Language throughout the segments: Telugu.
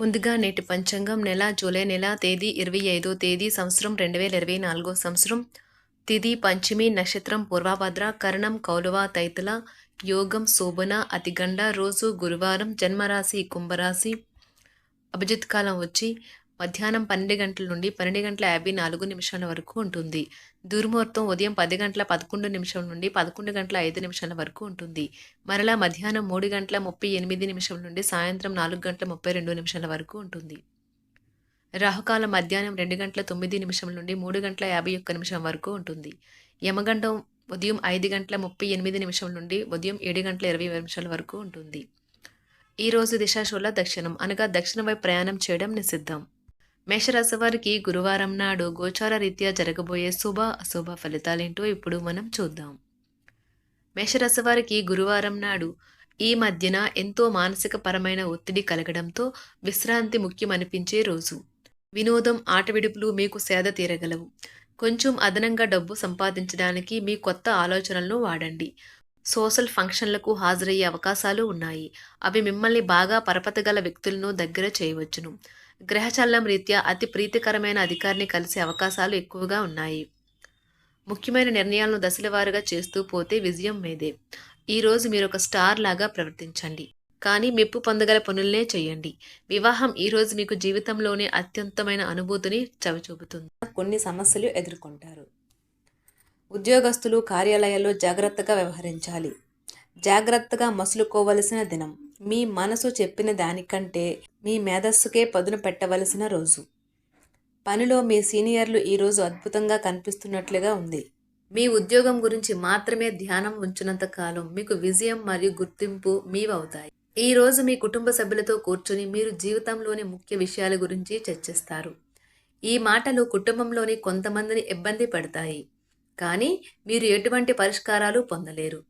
ముందుగా నేటి పంచాంగం నెల జూలై నెల తేదీ ఇరవై ఐదో తేదీ సంవత్సరం రెండు వేల ఇరవై నాలుగో సంవత్సరం. తిది పంచమి నక్షత్రం పూర్వభద్ర కరణం కౌలువ తైతుల యోగం శోభన అతిగండ రోజు గురువారం జన్మరాశి కుంభరాశి. అభిజిత్ కాలం వచ్చి మధ్యాహ్నం పన్నెండు గంటల నుండి పన్నెండు గంటల యాభై నాలుగు నిమిషాల వరకు ఉంటుంది. దుర్ముహూర్తం ఉదయం పది గంటల పదకొండు నిమిషం నుండి పదకొండు గంటల ఐదు నిమిషాల వరకు ఉంటుంది. మరలా మధ్యాహ్నం మూడు గంటల ముప్పై ఎనిమిది నిమిషం నుండి సాయంత్రం నాలుగు గంటల ముప్పై రెండు నిమిషాల వరకు ఉంటుంది. రాహుకాలం మధ్యాహ్నం రెండు గంటల తొమ్మిది నిమిషం నుండి మూడు గంటల యాభై ఒక్క నిమిషం వరకు ఉంటుంది. యమగండం ఉదయం ఐదు గంటల ముప్పై ఎనిమిది నిమిషం నుండి ఉదయం ఏడు గంటల ఇరవై నిమిషాల వరకు ఉంటుంది. ఈరోజు రోజు దిశాశూల దక్షిణం అనగా దక్షిణ వైపు ప్రయాణం చేయడం నిషిద్ధం. మేషరాశి వారికి గురువారం నాడు గోచార రీత్యా జరగబోయే శుభ అశుభ ఫలితాలేంటో ఇప్పుడు మనం చూద్దాం. మేషరాశి వారికి గురువారం నాడు ఈ మధ్యన ఎంతో మానసిక పరమైన ఒత్తిడి కలగడంతో విశ్రాంతి ముఖ్యమనిపించే రోజు. వినోదం ఆటవిడుపులు మీకు సేద తీరగలవు. కొంచెం అదనంగా డబ్బు సంపాదించడానికి మీ కొత్త ఆలోచనలను వాడండి. సోషల్ ఫంక్షన్లకు హాజరయ్యే అవకాశాలు ఉన్నాయి. అవి మిమ్మల్ని బాగా పరపతగల వ్యక్తులను దగ్గర చేయవచ్చును. గ్రహచలనం రీత్యా అతి ప్రీతికరమైన అధికారిని కలిసే అవకాశాలు ఎక్కువగా ఉన్నాయి. ముఖ్యమైన నిర్ణయాలను దశలవారుగా చేస్తూ పోతే విజయం మీదే. ఈరోజు మీరు ఒక స్టార్ లాగా ప్రవర్తించండి. కానీ మెప్పు పొందగల పనులనే చేయండి. వివాహం ఈరోజు మీకు జీవితంలోనే అత్యంతమైన అనుభూతిని చవిచూపుతుంది. కొన్ని సమస్యలు ఎదుర్కొంటారు. ఉద్యోగస్తులు కార్యాలయాల్లో జాగ్రత్తగా వ్యవహరించాలి. జాగ్రత్తగా మసులుకోవలసిన దినం. మీ మనసు చెప్పిన దానికంటే మీ మేధస్సుకే పదును పెట్టవలసిన రోజు. పనిలో మీ సీనియర్లు ఈరోజు అద్భుతంగా కనిపిస్తున్నట్లుగా ఉంది. మీ ఉద్యోగం గురించి మాత్రమే ధ్యానం ఉంచినంత కాలం మీకు విజయం మరియు గుర్తింపు మీవవుతాయి. ఈ రోజు మీ కుటుంబ సభ్యులతో కూర్చొని మీరు జీవితంలోని ముఖ్య విషయాల గురించి చర్చిస్తారు. ఈ మాటలు కుటుంబంలోని కొంతమందిని ఇబ్బంది పెడతాయి. కానీ మీరు ఎటువంటి పరిష్కారాలు పొందలేరు.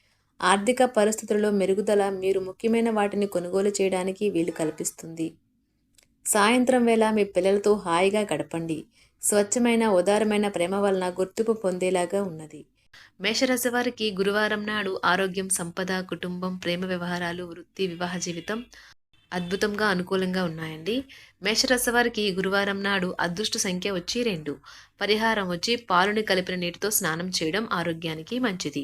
ఆర్థిక పరిస్థితులలో మెరుగుదల మీరు ముఖ్యమైన వాటిని కొనుగోలు చేయడానికి వీలు కల్పిస్తుంది. సాయంత్రం వేళ మీ పిల్లలతో హాయిగా గడపండి. స్వచ్ఛమైన ఉదారమైన ప్రేమ వలన గుర్తింపు పొందేలాగా ఉన్నది. మేషరాశి వారికి గురువారం నాడు ఆరోగ్యం సంపద కుటుంబం ప్రేమ వ్యవహారాలు వృత్తి వివాహ జీవితం అద్భుతంగా అనుకూలంగా ఉన్నాయండి. మేషరాశి వారికి గురువారం నాడు అదృష్ట సంఖ్య వచ్చి రెండు. పరిహారం వచ్చి పాలుని కలిపిన నీటితో స్నానం చేయడం ఆరోగ్యానికి మంచిది.